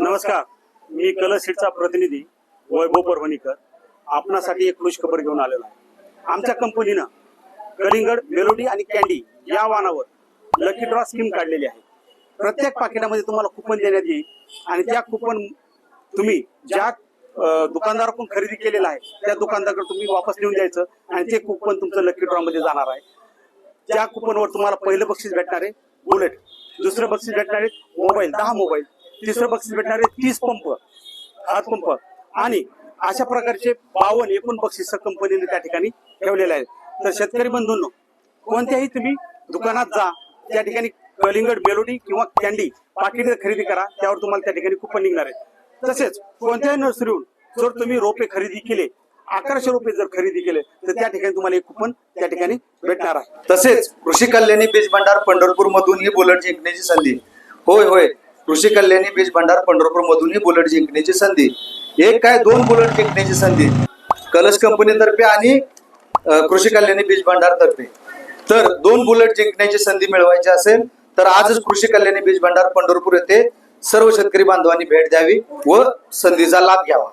नमस्कार. मी कलसीटचा प्रतिनिधी वैभव परभणीकर. आपणासाठी एक खुश खबर घेऊन आलेलो आहे. आमच्या कंपनीनं कलिंगड मेलोडी आणि कॅन्डी या वाहनावर लकी ड्रॉ स्कीम काढलेली आहे. प्रत्येक पाकिटामध्ये तुम्हाला कुपन देण्यात येईल आणि त्या कुपन तुम्ही ज्या दुकानदाराकडून खरेदी केलेला आहे त्या दुकानदाराकडे तुम्ही वापस लिहून द्यायचं आणि ते कुपन तुमचं लकी ड्रॉ मध्ये जाणार आहे. त्या कुपनवर तुम्हाला पहिलं बक्षीस भेटणार आहे. बुलेट दुसरं बक्षीस भेटणार आहे. मोबाईल दहा मोबाईल तिसरं बक्षीस भेटणार आहे तीस पंप हात पंप. आणि अशा प्रकारचे बावन्न एकूण बक्षीस कंपनीने त्या ठिकाणी ठेवलेले आहेत. तर शेतकरी बंधूंनो कोणत्याही तुम्ही दुकानात जा त्या ठिकाणी कलिंगड मेलोडी किंवा कॅन्डी पाकिट खरेदी करा त्यावर तुम्हाला त्या ठिकाणी कुपन निघणार आहे. तसेच कोणत्याही नर्सरीहून जर तुम्ही रोपे खरेदी केले अकराशे रुपये जर खरेदी केले तर त्या ठिकाणी तुम्हाला एक कुपन त्या ठिकाणी भेटणार आहे. तसेच कृषी कल्याणी बीज भंडार पंढरपूर मधून ही बुलेट जिंकण्याची संधी. होय होय. कृषी कल्याणी बीज भंडार पंढरपूर मधूनही बुलेट जिंकण्याची संधी. एक काय दोन बुलेट जिंकण्याची संधी. कलश कंपनीतर्फे आणि कृषी कल्याणी बीज भंडार तर्फे. तर दोन बुलेट जिंकण्याची संधी मिळवायची असेल तर आजच कृषी कल्याणी बीज भंडार पंढरपूर येथे सर्व शेतकरी बांधवांनी भेट द्यावी व संधीचा लाभ घ्यावा.